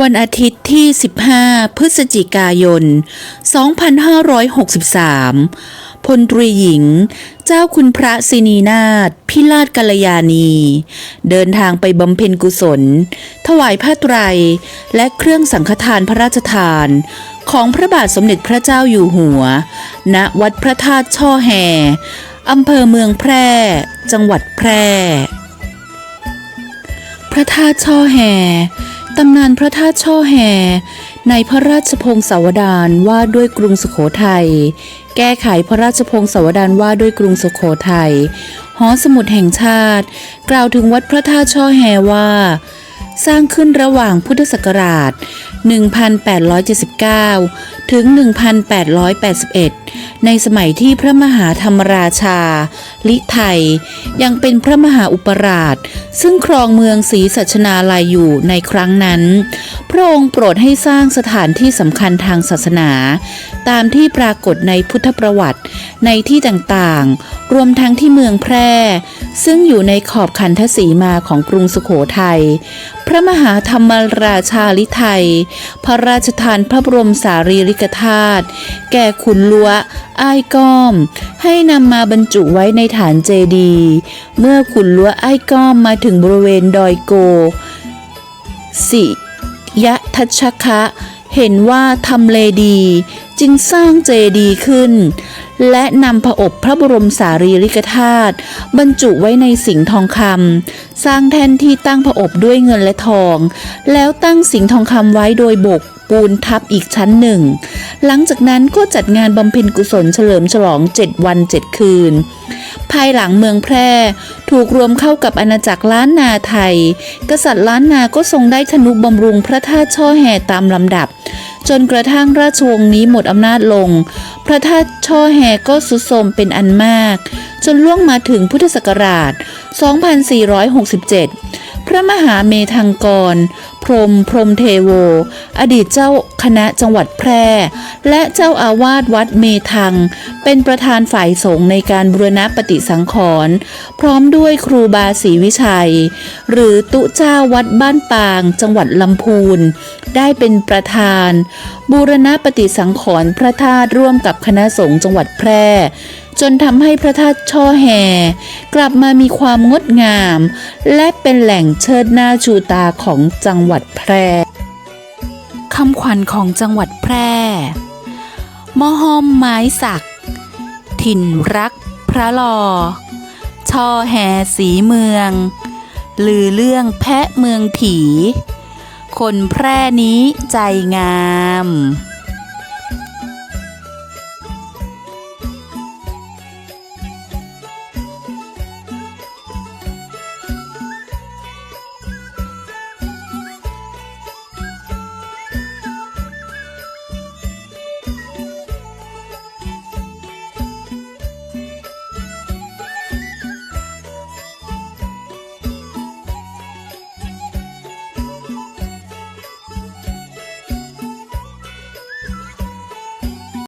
วันอาทิตย์ที่ 15 พฤศจิกายน 2563 พลตรีหญิง เจ้าคุณพระสินีนาถพิราชกัลยาณี เดินทางไปบำเพ็ญกุศล ถวายผ้าไตร และเครื่องสังฆทานพระราชทาน ของพระบาทสมเด็จพระเจ้าอยู่หัว ณ วัดพระธาตุช่อแห่อำเภอเมืองแพร่ จังหวัดแพร่ พระธาตุช่อแห่ ตำนานพระธาตุช่อแห่ ในพระราชพงศาวดารว่าด้วยกรุงสุโขทัย แก้ไขพระราชพงศาวดารว่าด้วยกรุงสุโขทัย หอสมุดแห่งชาติ กล่าวถึงวัดพระธาตุช่อแห่ว่า สร้างขึ้นระหว่างพุทธศักราช 1879 ถึง 1881 ในสมัยที่พระมหาธรรมราชา ลิไทย ยังเป็นพระมหาอุปราช ซึ่งครองเมืองศรีสัชนาลัยอยู่ในครั้งนั้น พระองค์โปรดให้สร้างสถานที่สำคัญทางศาสนา ตามที่ปรากฏในพุทธประวัติในที่ต่างๆ รวมทั้งที่เมืองแพร่ ซึ่งอยู่ในขอบขันทศีมาของกรุงสุโขทัยพระมหาธรรมราชาลิไทย พระราชทานพระบรมสารีริกธาตุแก่ขุนลัว อ้ายก้อม ให้นำมาบรรจุไว้ในฐานเจดี เมื่อขุนลัวอ้ายก้อมมาถึงบริเวณดอยโก สิยะทัชคะ เห็นว่าทำเลดี จึงสร้างเจดีขึ้น และนำผอบพระบรมสารีริกธาตุบรรจุไว้ในสิงห์ทองคำสร้างแท่นที่ตั้งผอบด้วยเงินและทอง แล้วตั้งสิงห์ทองคำไว้โดยบกปูนทับอีกชั้นหนึ่ง หลังจากนั้นก็จัดงานบำเพ็ญกุศลเฉลิมฉลอง 7 วัน 7 คืน ภายหลังเมืองแพร่ถูกรวมเข้ากับอาณาจักรล้านนาไทย กษัตริย์ล้านนาก็ทรงได้ทนุบำรุงพระธาตุช่อแห่ตามลำดับ จนกระทั่งราชวงศ์นี้หมดอำนาจลง พระธาตุช่อแห่ก็สุดโทมเป็นอันมาก จนล่วงมาถึงพุทธศักราช 2467 พระมหาเมธังกร พรมพรมเทโว อดีตเจ้าคณะจังหวัดแพร่ และเจ้าอาวาสวัดเมธัง เป็นประธานฝ่ายสงฆ์ในการบูรณะปฏิสังขรณ์พร้อมด้วยครูบาศรีวิชัย หรือตุเจ้าวัดบ้านปาง จังหวัดลำพูน ได้เป็นประธาน บูรณะปฏิสังขรณ์พระธาตุร่วมกับคณะสงฆ์จังหวัดแพร่ จนทำให้พระธาตุช่อแห่กลับมามีความงดงาม และเป็นแหล่งเชิดหน้าชูตาของจังหวัดแพร่คำขวัญของจังหวัดแพร่มอหอมไม้สัก ถิ่นรักพระลอ ช่อแห่สีเมือง ลือเรื่องแพะเมืองผี คนแพร่นี้ใจงาม